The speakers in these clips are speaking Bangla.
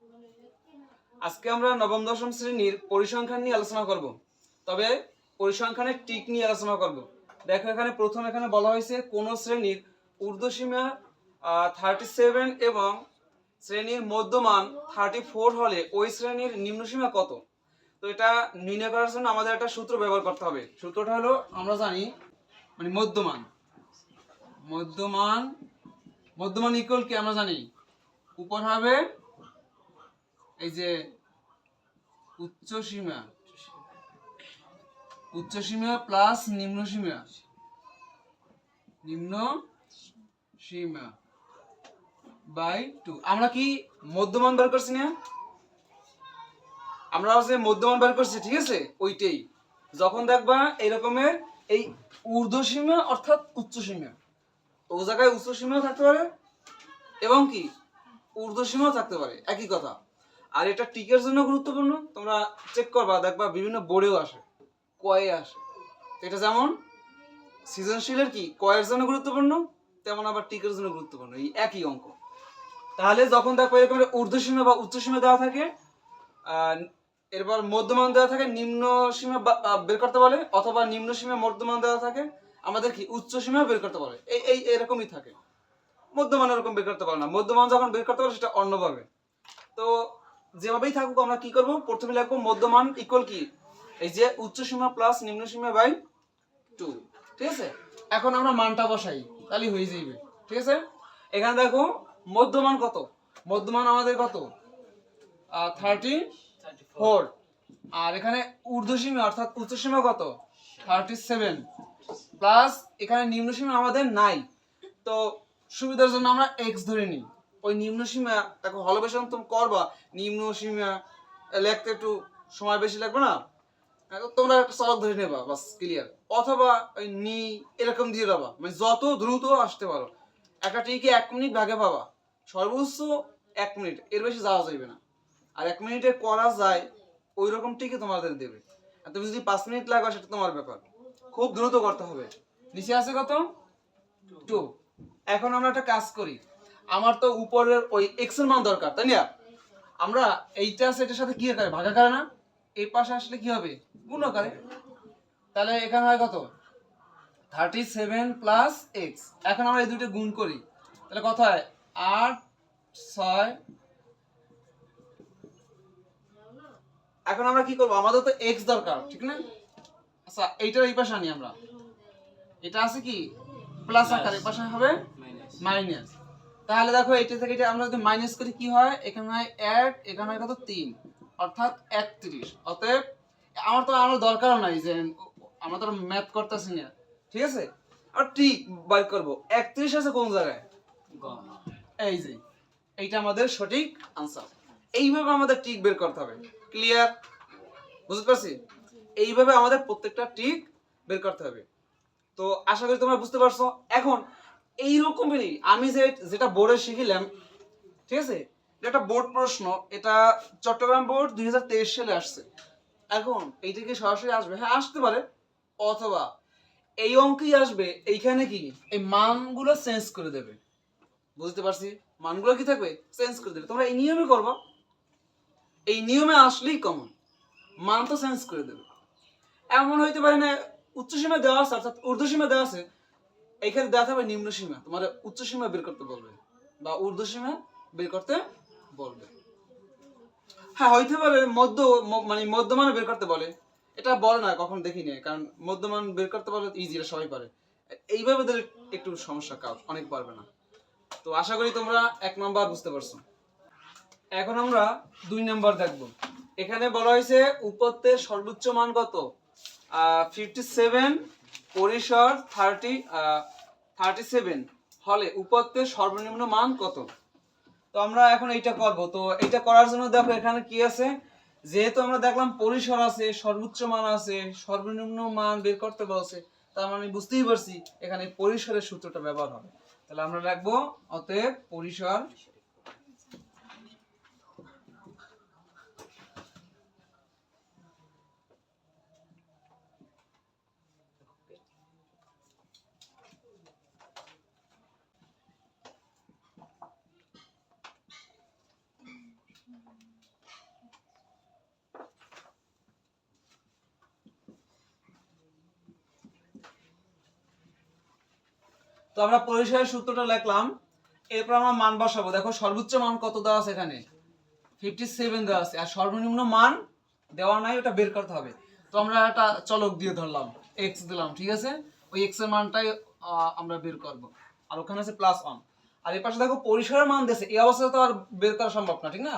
আজকে আমরা নবম, দশম শ্রেণির পরিসংখ্যান নিয়ে আলোচনা করব। তবে পরিসংখ্যানের টিক নিয়ে আলোচনা করব। দেখো এখানে প্রথম এখানে বলা হয়েছে কোন শ্রেণির ঊর্ধ্বসীমা থার্টি সেভেন এবং শ্রেণির মধ্যমান থার্টি ফোর হলে ওই শ্রেণির নিম্নসীমা কত? তো এটা নির্ণয় করার জন্য আমাদের একটা সূত্র ব্যবহার করতে হবে। সূত্রটা হলো, আমরা জানি মানে মধ্যমান। মধ্যমান মধ্যমান ইকুয়াল কি আমরা জানি? উপর হবে এই যে উচ্চ সীমা। উচ্চ সীমা প্লাস নিম্ন সীমা। নিম্ন সীমা বাই টু আমরা কি মধ্যমান বের করছি না? আমরা হচ্ছে মধ্যমান বের করছি, ঠিক আছে? ওইটাই। যখন দেখবা এই রকমের এই ঊর্ধ্ব সীমা অর্থাৎ উচ্চ সীমা। ও জায়গায় উচ্চ সীমাও থাকতে পারে এবং কি? ঊর্ধ্ব সীমাও থাকতে পারে। একই কথা। আর এটা টিকের জন্য গুরুত্বপূর্ণ? তোমরা চেক করবা, দেখবা বিভিন্ন বোর্ডেও আসে। কয়ে আসে। এটা যেমন সৃজনশীলের কি, কয়ের জন্য গুরুত্বপূর্ণ, তেমন আবার টিকের জন্য গুরুত্বপূর্ণ, এই একই অঙ্ক। তাহলে যখন দেখো এরকম ঊর্ধ্ব সীমা বা উচ্চসীমা দেওয়া থাকে এরপর মধ্যমান দেওয়া থাকে নিম্ন সীমা বের করতে বলে, অথবা নিম্ন সীমা মধ্যমান দেওয়া থাকে, আমাদের কি উচ্চ সীমা বের করতে বলে। এই এই, এরকমই থাকে। মধ্যমান এরকম বের করতে পারে না। মধ্যমান যখন বের করতে পারে সেটা অন্যভাবে। তো যেভাবেই থাকুক আমরা কি করব? প্রথমে লিখব মধ্যমান ইকুয়াল কি? এই যে উচ্চ সীমা প্লাস নিম্ন সীমা বাই টু ঠিক আছে? এখন আমরা মানটা বসাই, তাহলে হয়ে যাইবে, ঠিক আছে? এখানে দেখো, মধ্যমান কত? মধ্যমান আমাদের কত? থার্টি ফোর আর এখানে ঊর্ধ্বসীমা অর্থাৎ উচ্চ সীমা কত? থার্টি সেভেন প্লাস এখানে নিম্নসীমা আমাদের নাই। তো সুবিধার জন্য আমরা এক্স ধরে নিই। ওই নিম্নসীমা দেখো হলবেশন তুমি করবা। নিম্নসীমা লিখতে একটু সময় বেশি লাগবে না? এখন তোমরা একটা চলক ধরে নেবা বাস ক্লিয়ার অথবা ওই নি এরকম দিয়ে দেবা। মানে যত দ্রুত আসতে পারো। একটা টিকে এক মিনিট ভাগে পাবা। সর্বোচ্চ এক মিনিট। এর বেশি যাওয়া যাবে না। আর এক মিনিটে করা যায় ওই রকম টিকে তোমাদের দেবে। আর তুমি যদি পাঁচ মিনিট লাগো সেটা তোমার ব্যাপার। খুব দ্রুত করতে হবে। নিচে আছে কত? টু এখন আমরা একটা কাজ করি। আমার তো উপরের ওই এক্সের মান দরকার তাই না? আমরা এইটা আছে এটার সাথে কি করে? ভাগাকারে না? এই পাশে আসলে কি হবে? গুণ আকারে। তাহলে এখানে হয় কত? থার্টি সেভেন প্লাস এক্স এখন আমরা এই দুটো গুণ করি। তাহলে কত হয়? আট ছয়। এখন আমরা কি করব? আমাদের তো এক্স দরকার ঠিক না? আচ্ছা এইটার এই পাশে আনি আমরা। এটা আছে কি? প্লাস আকার পাশে হবে? মাইনাস তাহলে দেখো এটা থেকে এটা আমরা যদি মাইনাস করি কি হয়? এখানে হয় এক এখানে হয় কত? তিন। অর্থাৎ একত্রিশ। অতএব আমার তো আমার দরকারও নাই যে আমরা তো ম্যাথ করতেছি না। ঠিক আছে? আর ঠিক বাইর করব। একত্রিশ আছে কোন জায়গায়? এই যে এইটা আমাদের সঠিক আনসার এইভাবে আমাদের টিক বের করতে হবে। ক্লিয়ার বুঝতে পারছি? এইভাবে আমাদের প্রত্যেকটা টিক বের করতে হবে। তো আশা করি তোমরা বুঝতে পারছ। এখন এইরকমই আমি যে যেটা বোর্ডে শিখিলাম, ঠিক আছে? একটা বোর্ড প্রশ্ন, এটা চট্টগ্রাম বোর্ড দুই সালে আসছে। এখন এইটা কি সরাসরি আসবে? হ্যাঁ আসতে পারে। অথবা এই অঙ্কই আসবে, এইখানে কি? এই মানগুলো চেঞ্জ করে দেবে। বুঝতে পারছি? মানগুলো কি থাকবে? চেঞ্জ করে দেবে। তোমরা এই নিয়মে করবা। এই নিয়মে আসলেই কমন মান তো চেঞ্জ করে দেবে। এমন হইতে পারে না, উচ্চ সীমা দেওয়া আছে, অর্থাৎ ঊর্ধ্ব সীমা দেওয়া আছে এইখানে দেওয়া থাকবে নিম্ন সীমা। তোমার উচ্চ সীমা বের করতে বলবে বা ঊর্ধ্ব সীমা বের করতে বলবে। হ্যাঁ হইতে পারে, মধ্য মানে মধ্যমানে বের করতে বলে। এটা বলে না, কখন দেখিনি কারণ মধ্যমান বের করতে বলে ইজি এটা সবাই পারে। এইভাবে দিলে একটু সমস্যা কাজ, অনেক পারবে না। তো আশা করি তোমরা এক নম্বর বুঝতে পারছ। এখন আমরা দুই নম্বর দেখব। এখানে বলা হয়েছে উপত্যের সর্বোচ্চ মান কত? ফিফটি সেভেন পরিসর থার্টি থার্টি সেভেন হলে উপত্যের সর্বনিম্ন মান কত? তো আমরা এখন এইটা করব। তো এইটা করার জন্য দেখো এখানে কি আছে? যেহেতু আমরা দেখলাম পরিসর আছে, সর্বোচ্চ মান আছে, সর্বনিম্ন মান বের করতে বলছে, তার মানে বুঝতেই পারছি এখানে পরিসরের সূত্রটা ব্যবহার হবে। তাহলে আমরা রাখব অতএব পরিসর তো আমরা পরিসরের সূত্রটা লিখলাম, এরপর আমরা মান বসাবো। দেখো সর্বোচ্চ মান কত দেওয়া আছে এখানে? ফিফটি সেভেন দেওয়া আছে। আর সর্বনিম্ন মান দেওয়া নাই, ওটা বের করতে হবে। তো আমরা একটা চলক দিয়ে ধরলাম এক্স দিলাম, ঠিক আছে? ওই এক্সের মানটাই আমরা বের করব। আর ওখানে আছে প্লাস ওয়ান আর এই পাশে দেখো পরিসরের মান দিয়েছে। এই অবস্থায় তো আর বের করা সম্ভব না, ঠিক না?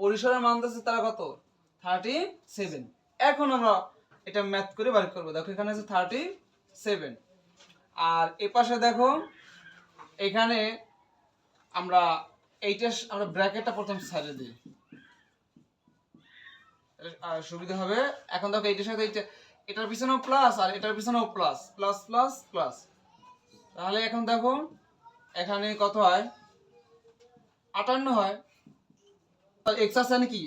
পরিসরের মান দিয়েছে তারা কত? থার্টি সেভেন এখন আমরা এটা ম্যাথ করে বার করব। দেখো এখানে আছে থার্টি সেভেন আর এ পাশে দেখো এখানে আমরা এইটা আমরা ব্র্যাকেটটা প্রথম সাইডে দিই। সুবিধা হবে। এখন দেখো এইটার সাথে এইটা এটার পিছনেও প্লাস আর এটার পিছনেও প্লাস প্লাস প্লাস প্লাস তাহলে এখন দেখো এখানে কত হয়? আটান্ন হয়। এক্স আছে মানে কি?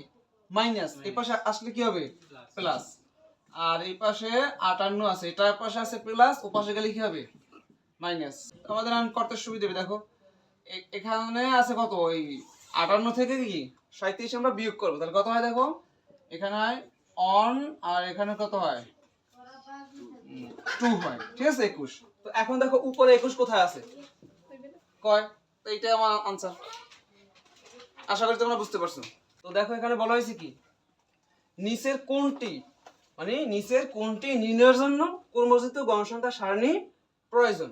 মাইনাস এই পাশে আসলে কি হবে? প্লাস আর এই পাশে আটান্ন আছে। এটার পাশে আছে প্লাস ও পাশে গেলে কি হবে? মাইনাস আমাদের এখন করতে সুবিধা হবে, দেখো। এখানে আছে কত? ওই আটান্ন থেকে কি? সাঁত্রিশ আমরা বিয়োগ করব। তাহলে কত হয় দেখো? এখানে হয় অন আর এখানে কত হয়? টু হয়। ঠিক আছে, একুশ। তো এখন দেখো উপরে একুশ কোথায় আছে? কয়? তো এইটাই আমার আনসার আশা করি তোমরা বুঝতে পারছ। তো দেখো এখানে বলা হয়েছে কি? নিচের কোনটি মানে নিচের কোনটি নির্ণয়ের জন্য কর্মজিত গণসংখ্যা সারণী প্রয়োজন?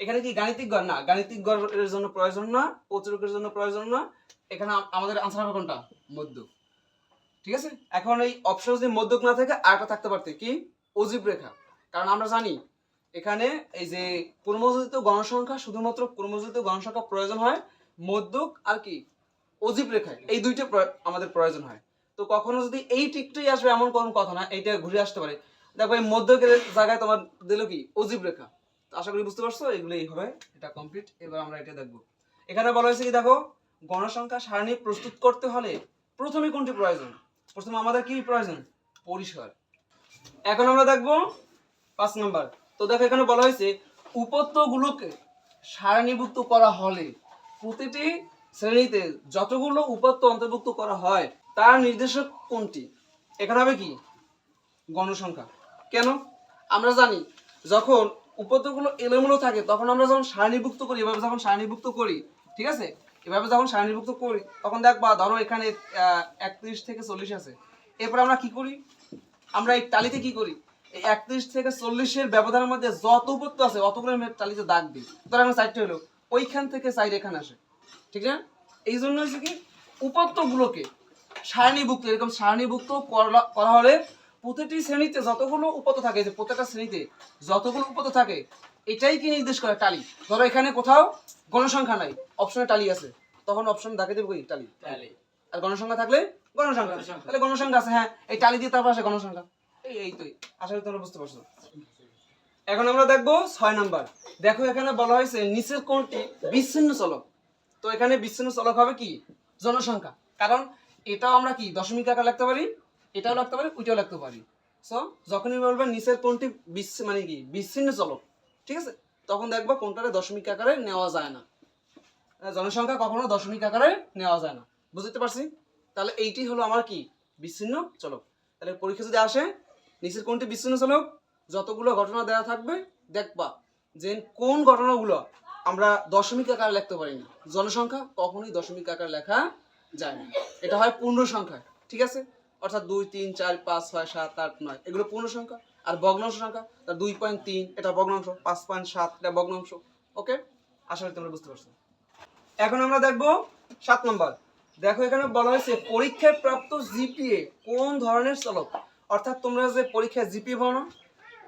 এখানে কি গাণিতিক গড়? না, গাণিতিক গড়ের জন্য প্রয়োজন না প্রচুরকের জন্য প্রয়োজন না। এখানে আমাদের আনসার হবে কোনটা? মধ্য ঠিক আছে? এখন এই অপশন যদি মধ্যক না থাকে, আরেকটা থাকতে পারতে। কি? অজীব রেখা। কারণ আমরা জানি, এখানে এই যে কর্মজিত গণসংখ্যা শুধুমাত্র কর্মজিত গণসংখ্যা প্রয়োজন হয় মধ্যক আর কি? অজীব রেখায়। এই দুইটা আমাদের প্রয়োজন হয়। তো কখনো যদি এই টিকটাই আসবে এমন কোনো কথা না, এইটা ঘুরে আসতে পারে। দেখো, এই মধ্যকের জায়গায় তোমার দিল কি? অজীব রেখা। আশা করি বুঝতে পারছ এগুলোই হবে, এটা কমপ্লিট এবার আমরা এটা দেখব। এখানে বলা হয়েছে কি, দেখো, গণসংখ্যা সারণী প্রস্তুত করতে হলে প্রথমে কোনটি প্রয়োজন? প্রথমে আমাদের কি প্রয়োজন? পরিসর। এখন আমরা দেখব পাঁচ নম্বর। তো দেখো, এখানে বলা হয়েছে, উপত্যগুলোকে সারণীভুক্ত করা হলে প্রতিটি শ্রেণীতে যতগুলো উপাত্ত অন্তর্ভুক্ত করা হয় তার নির্দেশক কোনটি? এখানে হবে কি? গণসংখ্যা। কেন? আমরা জানি, যখন উপাত্তগুলো এলোমেলো থাকে, তখন আমরা যখন সারণীভুক্ত করি, এভাবে যখন সারণীভুক্ত করি, ঠিক আছে? এভাবে যখন সারণীভুক্ত করি, তখন দেখবা, ধরো এখানে একত্রিশ থেকে চল্লিশ আছে। এরপর আমরা কি করি? আমরা এই টালিতে কি করি? এই একত্রিশ থেকে চল্লিশের ব্যবধানের মধ্যে যত উপত্য আছে, অতগুলো টালিতে দাগ দিই। ধরো এখন সাইডটা হলো, ওইখান থেকে সাইড এখানে আসে। ঠিক না? এই জন্য হচ্ছে কি উপাত্তগুলোকে সারণীভুক্ত এরকম সারণীভুক্ত করা হলে প্রতিটি শ্রেণীতে যতগুলো উপাত্ত থাকে যে প্রত্যেকটা শ্রেণীতে যতগুলো উপাত্ত থাকে এটাই কি নির্দেশ করে? টালি। ধরো এখানে কোথাও গণসংখ্যা নাই অপশনে টালি আছে। তখন অপশন দেখে দেবো কি? টালি। আর গণসংখ্যা থাকলে গণসংখ্যা। গণসংখ্যা। তাহলে গণসংখ্যা আছে হ্যাঁ। এই টালি দিয়ে তারপর আসে গণসংখ্যা। এই এই তো আশা করি তোমরা বুঝতে পারছ। এখন আমরা দেখব ছয় নাম্বার। দেখো এখানে বলা হয়েছে নিচের কোনটি বিচ্ছিন্ন চলক। তো এখানে বিচ্ছিন্ন চলক হবে কি? জনসংখ্যা। কারণ এটাও আমরা কি দশমিক আকার লিখতে পারি? এটাও লিখতে পারি, ওইটাও লিখতে পারি। সো যখনই বলবেন নিচের কোনটি বিচ্ছি- মানে কি, বিচ্ছিন্ন চলক, ঠিক আছে? তখন দেখব কোনটারে দশমিক আকারে নেওয়া যায় না। জনসংখ্যা কখনো দশমিক আকারে নেওয়া যায় না। বুঝতে পারছি? তাহলে এইটি হলো আমার কি? বিচ্ছিন্ন চলক। তাহলে পরীক্ষা যদি আসে, নিচের কোনটি বিচ্ছিন্ন চলক, যতগুলো ঘটনা দেওয়া থাকবে, দেখবা যে কোন ঘটনাগুলো আমরা দশমিক আকারে লিখতে পারি না। জনসংখ্যা কখনোই দশমিক আকারে লেখা যায় না। এটা হয় পূর্ণ সংখ্যা, ঠিক আছে? অর্থাৎ দুই, তিন, চার, পাঁচ, ছয়, সাত, আট, নয়। এগুলো পূর্ণ সংখ্যা। আর ভগ্নাংশ সংখ্যা, তার দুই পয়েন্ট তিন, এটা ভগ্নাংশ। পাঁচ পয়েন্ট সাত, এটা ভগ্নাংশ। ওকে? আশা করি তোমরা বুঝতে পারছ। এখন আমরা দেখব সাত নম্বর। দেখো এখানে বলা হয়েছে, পরীক্ষায় প্রাপ্ত জিপিএ কোন ধরনের চলক? অর্থাৎ তোমরা যে পরীক্ষায় জিপিএ পাও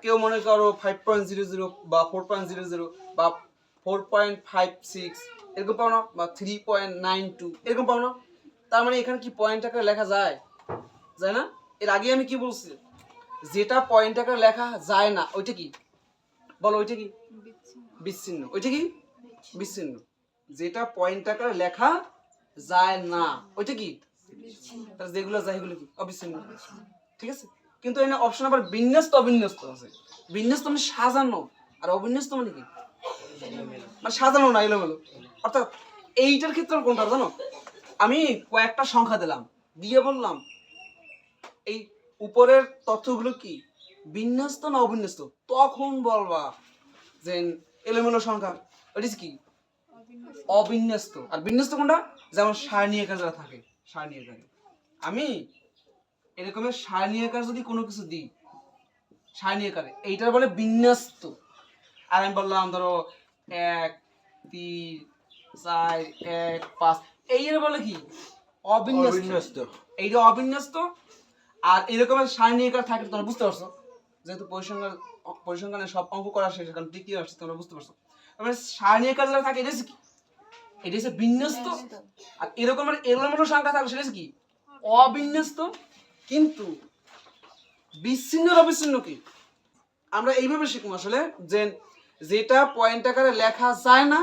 কেউ মনে করো ফাইভ পয়েন্ট জিরো জিরো বা ফোর পয়েন্ট জিরো জিরো বা ফোর পয়েন্ট ফাইভ সিক্স এরকম পাও না, বা থ্রি পয়েন্ট নাইন টু এরকম পাও না। তার মানে এখানে কি পয়েন্ট আকারে লেখা যায়? যায় না? এর আগে আমি কি বলছি? যেটা পয়েন্ট আকারে লেখা যায় না ওইটা কি? বলো ওইটা কি? বিচ্ছিন্ন। ওইটা কি? বিচ্ছিন্ন। যেটা পয়েন্ট আকারে লেখা যায় না ওইটা কি? যেগুলো যায় এগুলো কি? অবিচ্ছিন্ন। ঠিক আছে? কিন্তু এখানে অপশন আবার বিন্যস্ত অবিন্যস্ত আছে। বিন্যস্ত মানে সাজানো আর অবিন্যস্ত মানে কি? মানে সাজানো না এলোমেলো। অর্থাৎ এইটার ক্ষেত্রে কোনটা জানো? আমি কয়েকটা সংখ্যা দিলাম। দিয়ে বললাম, এই উপরের তথ্যগুলো কি? বিন্যস্ত না অবিন্যস্ত? তখন বলবা যে এলোমেলো সংখ্যা। ওটা কি? অবিন্যস্ত। আর বিন্যস্ত কোনটা? যেমন সারণীয় আকার যারা থাকে সারণীয় আকারে আমি এরকমের সারণীয় আকার যদি কোনো কিছু দিই সারণীয় আকারে এইটার বলে বিন্যস্ত। আর আমি বললাম, ধরো এক, তিন, চার, এক, পাঁচ এই এর বলে কি? অবিন্যস্ত। এইটা অবিন্যস্ত। আর থাকে তোমরা বুঝতে পারছ? যেহেতু পরিসংখ্যান সব অঙ্ক করা শেষ কারণ আসছে তোমরা বুঝতে পারছ? তারপরে যারা থাকে এটা কি? এটা হচ্ছে বিন্যস্ত। আর এলোমেলো সংখ্যা থাকলে সেটা কি? অবিন্যস্ত। কিন্তু বিচ্ছিন্ন অবিচ্ছিন্ন কি? আমরা এইভাবে শিখব আসলে যে যেটা পয়েন্ট আকারে লেখা যায় না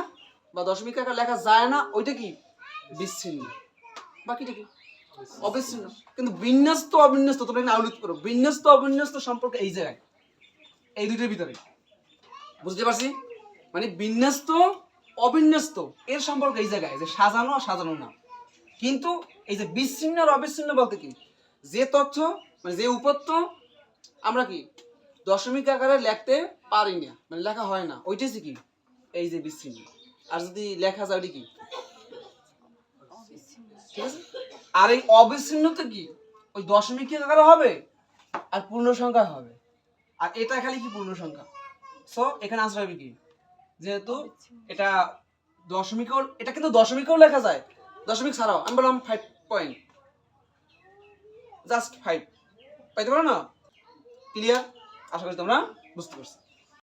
বা দশমিক আকারে লেখা যায় না ওইটা কি? বিচ্ছিন্ন। বাকিটা কি? অবিচ্ছিন্ন। কিন্তু বিন্যস্ত, অবিন্যস্ত, তোমরা এখানে আউলিত করো। বিন্যস্ত, অবিন্যস্ত সম্পর্কে এই জায়গায়, এই দুইটার ভিতরে। বুঝতে পারছি? মানে বিন্যস্ত, অবিন্যস্ত, এর সম্পর্ক এই জায়গায়, যে সাজানো আর সাজানো না। কিন্তু এই যে বিচ্ছিন্ন আর অবিচ্ছিন্ন বলতে কি? যে তথ্য মানে যে উপত্য, আমরা কি দশমিক আকারে লিখতে পারি না। মানে লেখা হয় না। ওইটাই কি? এই যে বিচ্ছিন্ন। আর যদি লেখা যায়, ওইটা কি? ঠিক আছে? আর এই অবিচ্ছিন্নতা কি? ওই দশমিক আকারে হবে? আর পূর্ণ সংখ্যা হবে। আর এটা খালি কি পূর্ণ সংখ্যা? সো এখানে আনসার হবে কি? যেহেতু এটা দশমিকেও এটা কিন্তু দশমিকেও লেখা যায়। দশমিক ছাড়াও। আমি বললাম ফাইভ পয়েন্ট জাস্ট ফাইভ পাইতে পারো না? ক্লিয়ার আশা করি তোমরা বুঝতে পারছ।